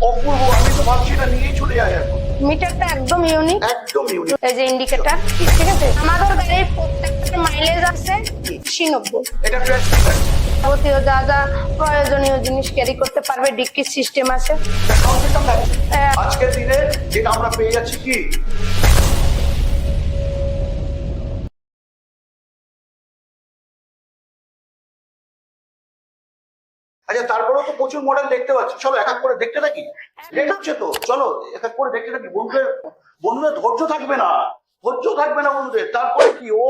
অপূর্ব আমি তো ভাবছি এটা নিয়েই চলে যায় এখন। মিটারটা একদম ইউনিক একদম ইউনিক এই যে ইন্ডিকেটর ঠিক আছে? আমাদের গাড়ির প্রত্যেকটা মাইলেজ আছে আশি নব্বই এটা ফ্রেশ মিটার যাবতীয় যা যা প্রয়োজনীয় জিনিস ক্যারি করতে পারবে ডিক্কি সিস্টেম আছে। হ্যাঁ। আজকের দিনে যেটা আমরা পেয়ে যাচ্ছি কি? আচ্ছা তারপরেও তো প্রচুর মডেল দেখতে পাচ্ছি। চলো এক এক করে দেখতে থাকি। লেট হচ্ছে তো। চলো এক এক করে দেখতে থাকি। বন্ধুদের বন্ধুদের ধৈর্য থাকবে না। ধৈর্য থাকবে না বন্ধুদের। তারপরে কি? ও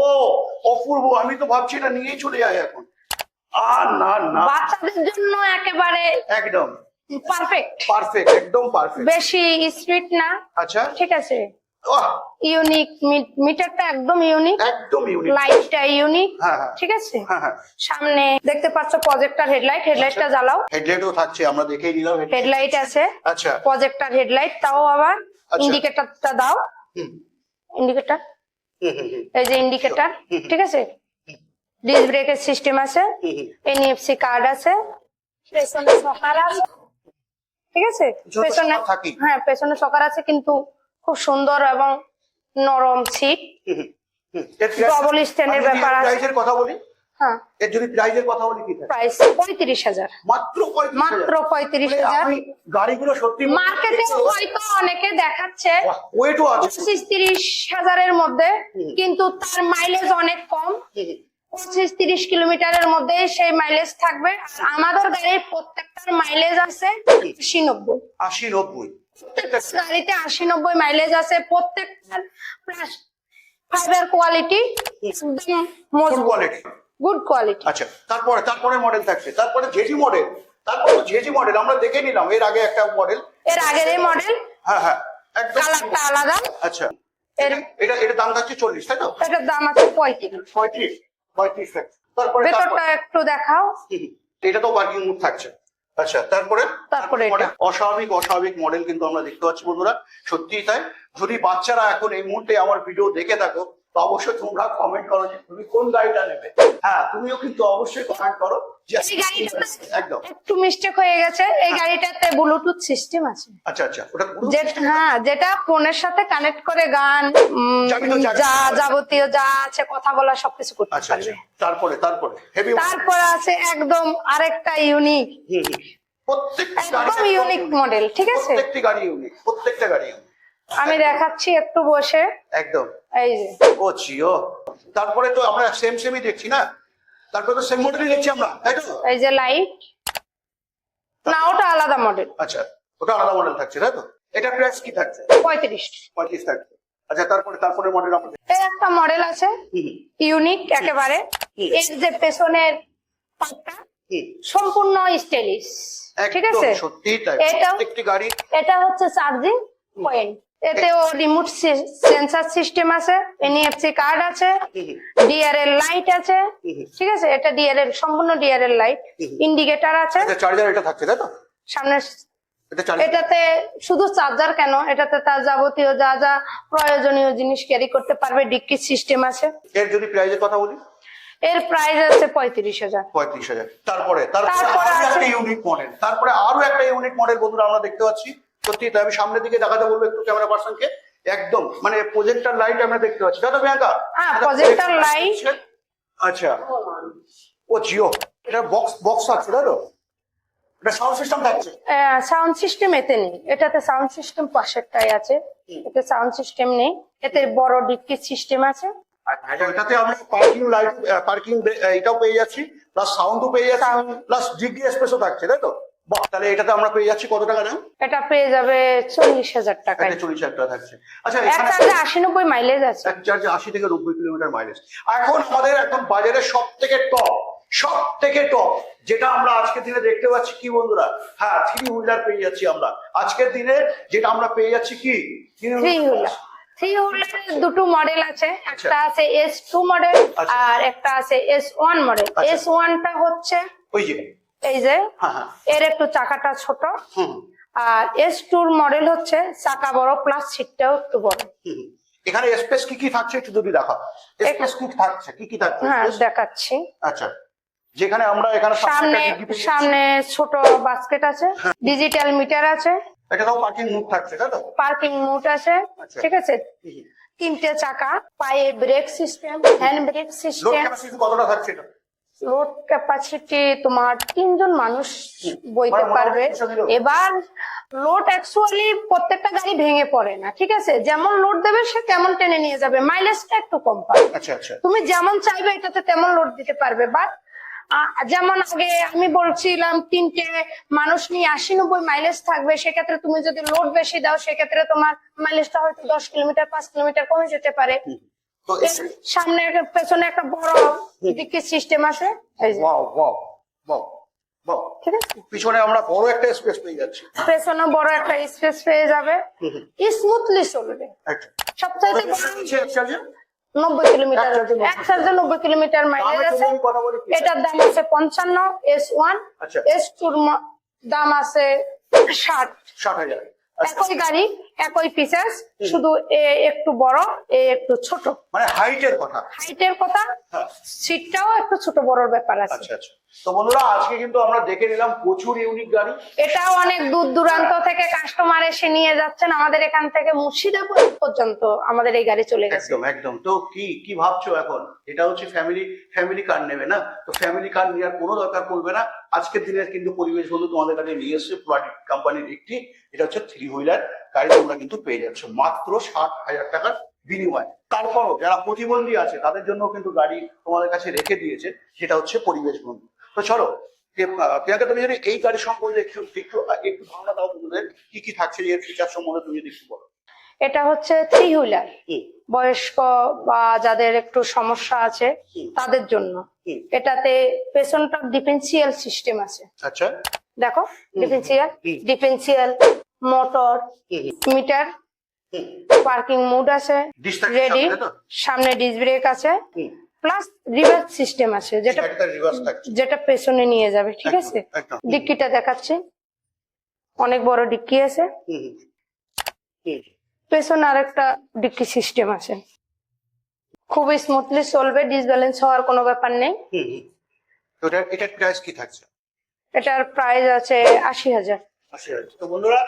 অপূর্ব। আমি তো ভাবছি এটা নিয়েই চলে যায় এখন। আর না না। বাচ্চাদের জন্য একেবারে একদম। পারফেক্ট পারফেক্ট একদম পারফেক্ট বেশি স্পিড না। আচ্ছা। ঠিক আছে। ইউনিক মিটারটা একদম ইউনিক একদম ইউনিক লাইটটা ইউনিক। ঠিক আছে? হ্যাঁ হ্যাঁ। সামনে দেখতে পাচ্ছ প্রজেক্টর হেডলাইট হেডলাইটটা জ্বালাও। হেডলাইটও থাকছে আমরা দেখেই নিলাম হেডলাইট আছে। আচ্ছা। প্রজেক্টর হেডলাইট তাও আবার আচ্ছা। ইন্ডিকেটরটা দাও। হুম, ইন্ডিকেটর এই যে ইন্ডিকেটর ঠিক আছে? ডিস ব্রেকের সিস্টেম আছে। হুম। কার্ড আছে। পেছনে সকার আছে। ঠিক আছে? পেছনে হ্যাঁ পেছনে সকার আছে কিন্তু খুব সুন্দর এবং নরম সিট আমি যদি ব্যাপার আছে। কথা বলি? হ্যাঁ। এর যদি প্রাইজের কথা বলি কি প্রাইস পঁয়ত্রিশ হাজার। মাত্র পঁয়ত্রিশ মাত্র পঁয়ত্রিশ মানে হাজার। আমি গাড়িগুলো সত্যি মার্কেটে হয়তো অনেকে দেখাচ্ছে। ওয়েটও আছে। পঁচিশ তিরিশ মধ্যে। কিন্তু তার মাইলেজ অনেক কম। পঁচিশ তিরিশ কিলোমিটারের মধ্যে সেই মাইলেজ থাকবে। আমাদের গাড়ির প্রত্যেকটার মাইলেজ আছে আশি নব্বই আশি নব্বই গাড়িতে আশি নব্বই মাইলেজ আছে প্রত্যেকটার প্লাস ফাইবার কোয়ালিটি একদম কোয়ালিটি গুড কোয়ালিটি আচ্ছা তারপরে তারপরে মডেল থাকছে। তারপরে জেজি মডেল তারপরে জেজি মডেল আমরা দেখে নিলাম এর আগে একটা মডেল এর আগের এই মডেল হ্যাঁ হ্যাঁ একদম। কালারটা আলাদা। আচ্ছা। এর এটা এটা দাম থাকছে চল্লিশ তাই তো? এটার দাম আছে পঁয়ত্রিশ। পঁয়ত্রিশ পঁয়ত্রিশ থাকছে। তারপরে ভেতরটা একটু দেখাও। এটা তো পার্কিং মুড থাকছে। আচ্ছা তারপরে? তারপরে অস্বাভাবিক অস্বাভাবিক মডেল কিন্তু আমরা দেখতে পাচ্ছি বন্ধুরা। সত্যিই তাই। যদি বাচ্চারা এখন এই মুহূর্তে আমার ভিডিও দেখে থাকো তো অবশ্যই তোমরা কমেন্ট করো যে তুমি কোন গাড়িটা নেবে। হ্যাঁ তুমিও কিন্তু অবশ্যই কমেন্ট করো। একদম। একটু মিস্টেক হয়ে গেছে। এই গাড়িটাতে ব্লুটুথ সিস্টেম আছে। আচ্ছা আচ্ছা ওটা হ্যাঁ যেটা ফোনের সাথে কানেক্ট করে গান যা- যা যাবতীয় যা আছে কথা বলা সবকিছু করতে আচ্ছা আচ্ছা। পারবে। তারপরে তারপরে হেভি তারপর আছে একদম আরেকটা ইউনিক প্রত্যেকটা একদম ইউনিক মডেল ঠিক আছে? প্রত্যেকটি গাড়ি ইউনিক প্রত্যেকটা গাড়ি ইউনিক আমি দেখাচ্ছি একটু বসে। একদম। এই যে। ও জিও। তারপরে তো আমরা সেম সেমই দেখছি না? তারপরে তো সেম মডেলই দেখছি আমরা তাই তো? এই যে লাইট না ওটা আলাদা মডেল আচ্ছা ওটা আলাদা মডেল থাকছে তাই তো? এটা প্রাইস কি থাকছে? পঁয়ত্রিশ। পঁয়ত্রিশ থাকছে। আচ্ছা তারপরে তারপরে মডেল আমাদের। এই একটা মডেল আছে ইউনিক একেবারে। এর যে পেছনের পাটটা সম্পূর্ণ স্টাইলিশ ঠিক আছে? সত্যি তাই। প্রত্যেকটি গাড়ি। এটা হচ্ছে চার্জিং পয়েন্ট এতেও রিমোট সেন্সার সিস্টেম আছে এনইএফসি কার্ড আছে হুম, ডিআরএল লাইট আছে ঠিক আছে? এটা ডিআরএল সম্পূর্ণ ডিআরএল লাইট। ইন্ডিকেটর আছে। আচ্ছা চার্জার এটা থাকছে তাই তো? সামনে এটাতে শুধু চার্জার কেন? এটাতে তার যাবতীয় যা যা প্রয়োজনীয় জিনিস ক্যারি করতে পারবে ডিক্কি সিস্টেম আছে। এর যদি প্রাইজের কথা বলি? এর প্রাইস আছে পঁয়ত্রিশ হাজার। পঁয়ত্রিশ হাজার। তারপরে তারপরে তারপরে আরও একটা ইউনিক মডেল তারপরে আরও একটা ইউনিক মডেল বন্ধুরা আমরা দেখতে পাচ্ছি। সত্যি তাই আমি সামনের দিকে দেখাতে বলব একটু ক্যামেরা পার্সনকে একদম মানে প্রজেক্টর লাইট আমরা দেখতে পাচ্ছি। দাদা প্রিয়াঙ্কা হ্যাঁ, দাদা। আছে? আচ্ছা। ও জিও এটা বক্স বক্স আছে তো? এটা সাউন্ড সিস্টেম থাকছে? সাউন্ড সিস্টেম এতে নেই। এটাতে সাউন্ড সিস্টেম পাশেরটাই আছে। এতে সাউন্ড সিস্টেম নেই। এতে বড় ডিক্কি সিস্টেম আছে। আচ্ছা, এটাতে আমরা পার্কিং লাইট পার্কিং এটাও পেয়ে যাচ্ছি। প্লাস সাউন্ডও পেয়ে যাচ্ছি। প্লাস ডিগ্রি এক্সপ্রেসও থাকছে তাই তো? বাহ, তাহলে এটাতে আমরা পেয়ে যাচ্ছি কত টাকা দাম? এটা পেয়ে যাবে চল্লিশ হাজার টাকায়। এটা চল্লিশ হাজার টাকা থাকছে। আচ্ছা এক চার্জে আশি নব্বই মাইলেজ আছে। এক চার্জে আশি থেকে নব্বই কিলোমিটার মাইলেজ এখন আমাদের এখন বাজারে সব থেকে টপ সব থেকে টপ যেটা আমরা আজকের দিনে দেখতে পাচ্ছি কি বন্ধুরা? হ্যাঁ থ্রি হুইলার পেয়ে যাচ্ছি আমরা। আজকের দিনে যেটা আমরা পেয়ে যাচ্ছি কি? থ্রি হুইলার থ্রি হুইলারের দুটো মডেল আছে। আচ্ছা। একটা আছে এস টু মডেল আচ্ছা। আর একটা আছে এস ওয়ান মডেল আচ্ছা। এস ওয়ানটা হচ্ছে ওই যে এই যে হ্যাঁ হ্যাঁ। এর একটু চাকাটা ছোট। হুম। আর এস টুর মডেল হচ্ছে চাকা বড় প্লাস সিটটাও একটু বড়। এখানে স্পেস কি কি থাকছে একটু যদি দেখা। স্পেস কি থাকছে? কি কি থাকছে? হ্যাঁ দেখাচ্ছি। আচ্ছা। যেখানে আমরা এখানে সামনে। সামনে ছোট বাস্কেট আছে ডিজিটাল মিটার আছে। এটা তাও পার্কিং মুখ থাকছে তাই তো? পার্কিং মোড আছে আচ্ছা। ঠিক আছে। তিনটে চাকা পায়ে brake system hand brake load system capacity কতটা থাকছে এটা? লোড ক্যাপাসিটি তোমার তিনজন মানুষ বইতে মানে পারবে। এবার লোড অ্যাকচুয়ালি প্রত্যেকটা গাড়ি ভেঙে পড়ে না ঠিক আছে? যেমন লোড দেবে সে তেমন টেনে নিয়ে যাবে। মাইলেজটা একটু কম পাবে। আচ্ছা আচ্ছা। তুমি যেমন চাইবে এটাতে তেমন লোড দিতে পারবে। বাট যেমন আগে আমি বলছিলাম তিনটে মানুষ নিয়ে আশি নব্বই মাইলেজ থাকবে সেক্ষেত্রে তুমি যদি লোড বেশি দাও সেক্ষেত্রে তোমার মাইলেজটা হয়তো দশ কিলোমিটার পাঁচ কিলোমিটার কমে যেতে পারে। তো সামনে একটা পেছনে একটা বড় ডিকি সিস্টেম আছে? ওয়াও ওয়াও ওয়াও ওয়াও ঠিক আছে? পিছনে আমরা বড় একটা স্পেস পেয়ে যাচ্ছি। পেছনে বড় একটা স্পেস পেয়ে যাবে। স্মুথলি চলবে। আচ্ছা সবচাইতে? নব্বই কিলোমিটার এক চার্জে নব্বই। কিলোমিটার মাইলেজ আছে? এটার দাম আছে পঞ্চান্ন এস ওয়ান। এস টুর দাম আছে ষাট। ষাট হাজার। একই গাড়ি। একই ফিচার্স শুধু এ একটু বড় এ একটু ছোট। মানে হাইটের কথা। হাইটের কথা হ্যাঁ। সিটটাও একটু ছোট বড়র ব্যাপার আছে। আচ্ছা আচ্ছা। তো বন্ধুরা আজকে কিন্তু আমরা দেখে নিলাম প্রচুর ইউনিক গাড়ি। এটাও অনেক দূর দূরান্ত থেকে কাস্টমার এসে নিয়ে যাচ্ছেন আমাদের এখান থেকে মুর্শিদাবাদ পর্যন্ত আমাদের এই গাড়ি চলে গেছে। একদম একদম। তো কি কি ভাবছ এখন? এটা হচ্ছে ফ্যামিলি ফ্যামিলি কার নেবে না? তো ফ্যামিলি কার নেওয়ার কোনো দরকার পড়বে না। আজকের দিনের কিন্তু পরিবেশ বন্ধু তোমাদের কাছে নিয়ে এসছে প্লাট কোম্পানির একটি এটা হচ্ছে থ্রি হুইলার গাড়ি তোমরা কিন্তু পেয়ে যাচ্ছ। মাত্র ষাট হাজার টাকার বিনিময়। তারপরও যারা প্রতিবন্ধী আছে তাদের জন্য কিন্তু গাড়ি তোমাদের কাছে রেখে দিয়েছে সেটা হচ্ছে পরিবেশ বন্ধু। তো চলো প্রিয়া- প্রিয়াঙ্কা তুমি যদি এই গাড়ি সম্বন্ধে একটু একটু একটু ধারণা দাও বন্ধুদের কি কি থাকছে এর ফিচার সম্বন্ধে তুমি যদি একটু বলো। এটা হচ্ছে থ্রি হুইলার বয়স্ক বা যাদের একটু সমস্যা আছে তাদের জন্য। এটাতে পেছনটা ডিফেন্সিয়াল সিস্টেম আছে। আচ্ছা। দেখো differential differential motor meter parking mode আছে রেডি সামনে? ডিস ব্রেক আছে প্লাস রিভার্স সিস্টেম আছে যেটা যেটা পেছনে নিয়ে যাবে ঠিক আছে। ডিক্কিটা দেখাচ্ছি। অনেক বড় ডিক্কি আছে। পেছনে আরেকটা ডিক্কি সিস্টেম আছে। খুবই স্মুথলি চলবে ডিসব্যালেন্স হওয়ার কোনো ব্যাপার নেই। এটার প্রাইস কি থাকছে? এটার প্রাইস আছে আশি হাজার। তো বন্ধুরা,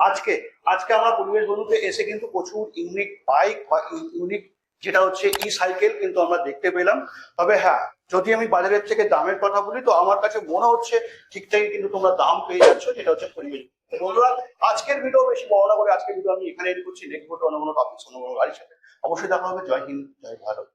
আজকে আজকে আমরা পরিবেশ বন্ধুতে এসে কিন্তু প্রচুর ইউনিক বাইক বা ইউনিক যেটা হচ্ছে ই সাইকেল কিন্তু আমরা দেখতে পেলাম। তবে হ্যাঁ যদি আমি বাজারের থেকে দামের কথা বলি, তো আমার কাছে মনে হচ্ছে ঠিকঠাকই কিন্তু তোমরা দাম পেয়ে যাচ্ছ, যেটা হচ্ছে পরিবেশ। বন্ধুরা, আজকের ভিডিও বেশি বর্ণনা করে আজকের ভিডিও আমি এখানে এডিট করছি। নেক্সট অন্য কোনো টপিক অন্য কোনো গাড়ির সাথে। অবশ্যই দেখা হবে। জয় হিন্দ, জয় ভারত।